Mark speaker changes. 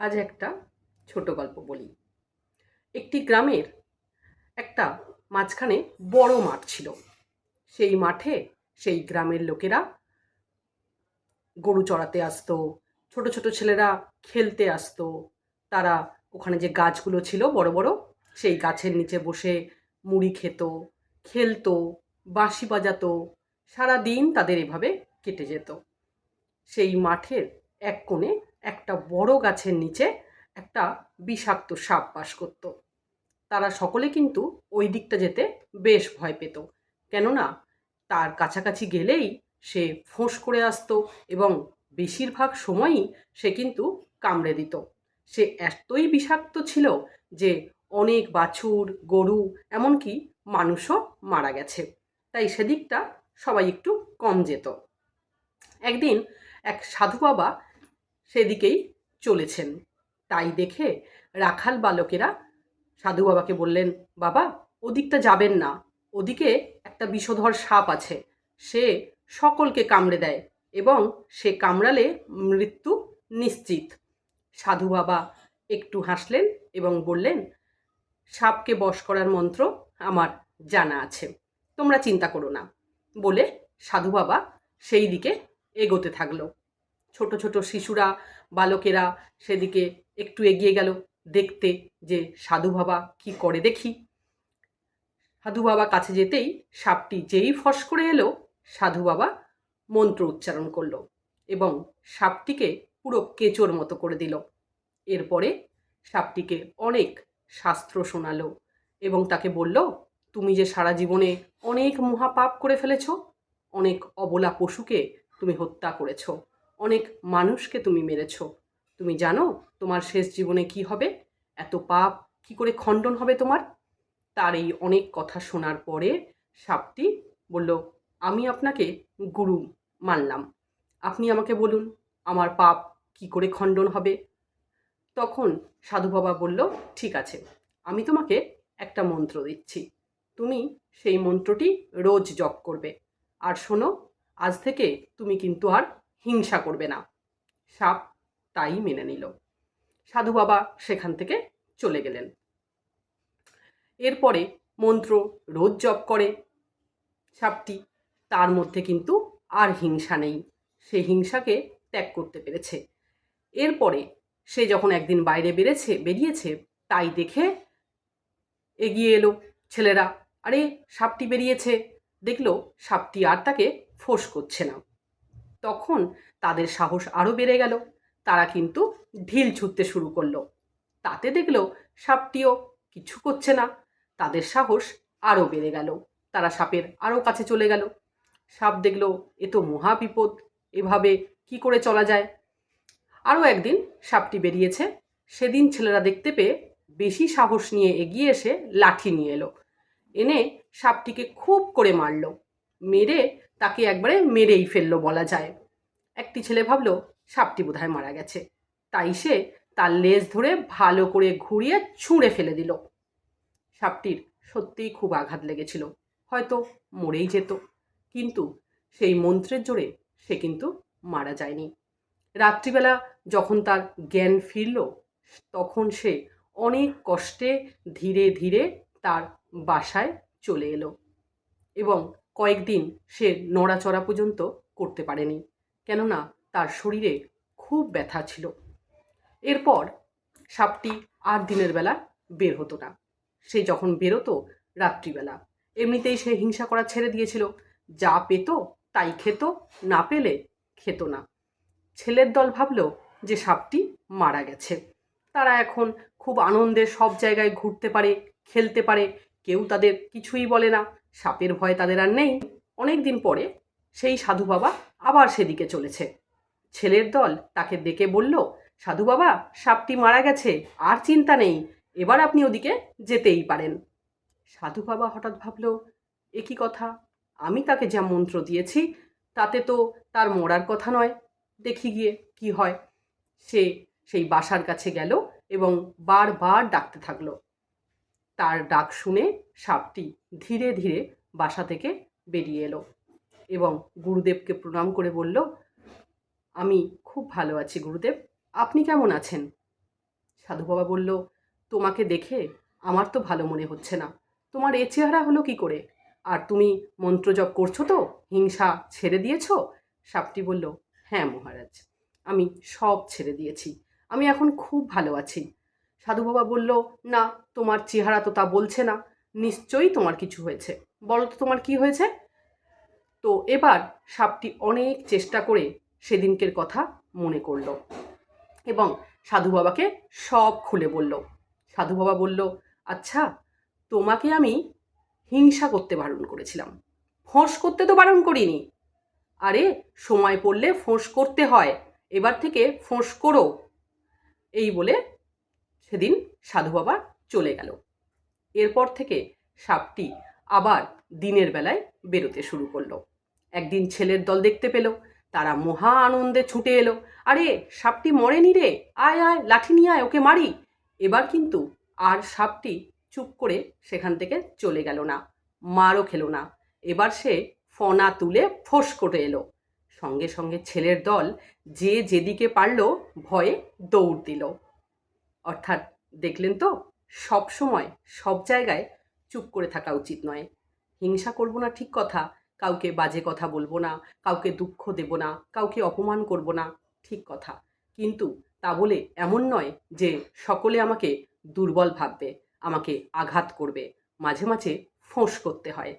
Speaker 1: আজ একটা ছোট গল্প বলি। একটি গ্রামের একটা মাঝখানে বড় মাঠ ছিল। সেই মাঠে সেই গ্রামের লোকেরা গরু চড়াতে আসতো, ছোট ছোট ছেলেরা খেলতে আসতো। তারা ওখানে যে গাছগুলো ছিল বড় বড়, সেই গাছের নিচে বসে মুড়ি খেত, খেলতো, বাঁশি বাজাতো সারা দিন তাদের এভাবে কেটে যেত। সেই মাঠের এক কোণে একটা বড় গাছের নিচে একটা বিষাক্ত সাপ বাস করত। তারা সকলে কিন্তু ওই দিকটা যেতে বেশ ভয় পেত। কেননা তার কাছাকাছি গেলেই সে ফোঁস করে আসতো এবং বেশিরভাগ সময়ই সে কিন্তু কামড়ে দিত। সে এতই বিষাক্ত ছিল যে অনেক বাছুর, গরু, এমনকি মানুষও মারা গেছে। তাই সেদিকটা সবাই একটু কম যেত। একদিন এক সাধু বাবা সেদিকেই চলেছেন। তাই দেখে রাখাল বালকেরা সাধু বাবাকে বললেন, বাবা, ওদিকটা যাবেন না। ওদিকে একটা বিষধর সাপ আছে। সে সকলকে কামড়ে দেয় এবং সে কামড়ালে মৃত্যু নিশ্চিত। সাধু বাবা একটু হাসলেন এবং বললেন, সাপকে বশ করার মন্ত্র আমার জানা আছে। তোমরা চিন্তা করো না। বলে সাধু বাবা সেই দিকে এগোতে থাকল। ছোট ছোট শিশুরা, বালকেরা সেদিকে একটু এগিয়ে গেল, দেখতে যে সাধু বাবা কি করে দেখি। সাধু বাবা কাছে যেতেই সাপটি যেই ফস করে এলো, সাধু বাবা মন্ত্র উচ্চারণ করল এবং সাপটিকে পুরো কেচোর মতো করে দিল। এরপরে সাপটিকে অনেক শাস্ত্র শোনালো এবং তাকে বলল, তুমি যে সারা জীবনে অনেক মহাপাপ করে ফেলেছ, অনেক অবলা পশুকে তুমি হত্যা করেছ অনেক মানুষকে তুমি মেরেছ। তুমি জানো তোমার শেষ জীবনে কি হবে? এত পাপ কি করে খণ্ডন হবে তোমার? তার এই অনেক কথা শোনার পরে সাপটি বলল, আমি আপনাকে গুরু মানলাম। আপনি আমাকে বলুন, আমার পাপ কি করে খণ্ডন হবে? তখন সাধু বাবা বলল, ঠিক আছে, আমি তোমাকে একটা মন্ত্র দিচ্ছি। তুমি সেই মন্ত্রটি রোজ জপ করবে। আর শোনো, আজ থেকে তুমি কিন্তু আর হিংসা করবে না। সাপ তাই মেনে নিল। সাধু বাবা সেখান থেকে চলে গেলেন। এরপরে মন্ত্র রোজ জপ করে। সাপটি তার মধ্যে কিন্তু আর হিংসা নেই। সে হিংসাকে ত্যাগ করতে পেরেছে। এরপরে সে যখন একদিন বাইরে বেড়েছে, বেরিয়েছে, তাই দেখে এগিয়ে এলো ছেলেরা। আরে, সাপটি বেরিয়েছে। দেখল সাপটি আর তাকে ফোঁস করছে না। তখন তাদের সাহস আরও বেড়ে গেল। তারা কিন্তু ঢিল ছুটতে শুরু করল। তাতে দেখল সাপটিও কিছু করছে না। তাদের সাহস আরও বেড়ে গেল। তারা সাপের আরও কাছে চলে গেল। সাপ দেখল, এ তো মহা বিপদ। এভাবে কি করে চলা যায়? আরও একদিন সাপটি বেরিয়েছে। সেদিন ছেলেরা দেখতে পেয়ে বেশি সাহস নিয়ে এগিয়ে এসে লাঠি নিয়ে এলো। এনে সাপটিকে খুব করে মারল। মেরে তাকে একবারে মেরেই ফেলল বলা যায়। একটি ছেলে ভাবলো, সাপটি বোধহয় মারা গেছে। তাই সে তার লেজ ধরে ভালো করে ঘুরিয়ে ছুঁড়ে ফেলে দিল। সাপটির সত্যিই খুব আঘাত লেগেছিল। হয়তো মরেই যেত। কিন্তু সেই মন্ত্রের জোরে সে কিন্তু মারা যায়নি। রাত্রিবেলা যখন তার জ্ঞান ফিরল, তখন সে অনেক কষ্টে ধীরে ধীরে তার বাসায় চলে এলো এবং কয়েকদিন সে নড়াচড়া পর্যন্ত করতে পারেনি, কেননা তার শরীরে খুব ব্যথা ছিল। এরপর সাপটি আর দিনের বেলা বের হতো না। সে যখন বেরোতো রাত্রিবেলা, এমনিতেই সে হিংসা করা ছেড়ে দিয়েছিল, যা পেত তাই খেত, না পেলে খেত না। ছেলের দল ভাবলো যে সাপটি মারা গেছে। তারা এখন খুব আনন্দে সব জায়গায় ঘুরতে পারে, খেলতে পারে, কেউ তাদের কিছুই বলে না। সাপের ভয় তাদের আর নেই। অনেক দিন পরে সেই সাধু বাবা আবার সেদিকে চলেছে। ছেলের দল তাকে ডেকে বলল, সাধু বাবা, সাপটি মারা গেছে, আর চিন্তা নেই, এবার আপনি ওদিকে যেতেই পারেন। সাধু বাবা হঠাৎ ভাবল, এ কি কথা? আমি তাকে যা মন্ত্র দিয়েছি, তাতে তো তার মরার কথা নয়। দেখি গিয়ে কি হয়। সে সেই বাসার কাছে গেল এবং বারবার ডাকতে থাকল। তার ডাক শুনে সাপটি ধীরে ধীরে বাসা থেকে বেরিয়ে এলো এবং গুরুদেবকে প্রণাম করে বলল, আমি খুব ভালো আছি গুরুদেব, আপনি কেমন আছেন? সাধু বাবা বলল, তোমাকে দেখে আমার তো ভালো মনে হচ্ছে না। তোমার এ চেহারা হলো কি করে? আর তুমি মন্ত্রজপ করছ তো, হিংসা ছেড়ে দিয়েছ? সাপটি বলল হ্যাঁ মহারাজ, আমি সব ছেড়ে দিয়েছি। আমি এখন খুব ভালো আছি। সাধু বাবা বলল, না, তোমার চেহারা তো তা বলছে না। নিশ্চয়ই তোমার কিছু হয়েছে। বলো তো তোমার কি হয়েছে? তো এবার সাপটি অনেক চেষ্টা করে সেদিনকের কথা মনে করল এবং সাধু বাবাকে সব খুলে বলল। সাধু বাবা বলল আচ্ছা তোমাকে আমি হিংসা করতে বারণ করেছিলাম। ফোঁস করতে তো বারণ করিনি। আরে, সময় পড়লে ফোঁস করতে হয়। এবার থেকে ফোঁস করো। এই বলে সেদিন সাধু বাবা চলে গেল। এরপর থেকে সাপটি আবার দিনের বেলায় বেরোতে শুরু করল। একদিন ছেলের দল দেখতে পেল, তারা মহা আনন্দে ছুটে এলো। আরে, সাপটি মরেনি রে, আয় আয়, লাঠি নিয়ে আয়, ওকে মারি। এবার কিন্তু আর সাপটি চুপ করে সেখান থেকে চলে গেল না, মারও খেলো না। এবার সে ফনা তুলে ফোঁস করে এলো। সঙ্গে সঙ্গে ছেলের দল যে যেদিকে পারল ভয়ে দৌড় দিল। অর্থাৎ দেখলেন তো, সব সময়, সব জায়গায় চুপ করে থাকা উচিত নয়। হিংসা করব না ঠিক কথা, কাউকে বাজে কথা বলব না, কাউকে দুঃখ দেব না, কাউকে অপমান করব না ঠিক কথা। কিন্তু তা বলে এমন নয় যে সকলে আমাকে দুর্বল ভাববে, আমাকে আঘাত করবে, মাঝে মাঝে ফোঁস করতে হয়।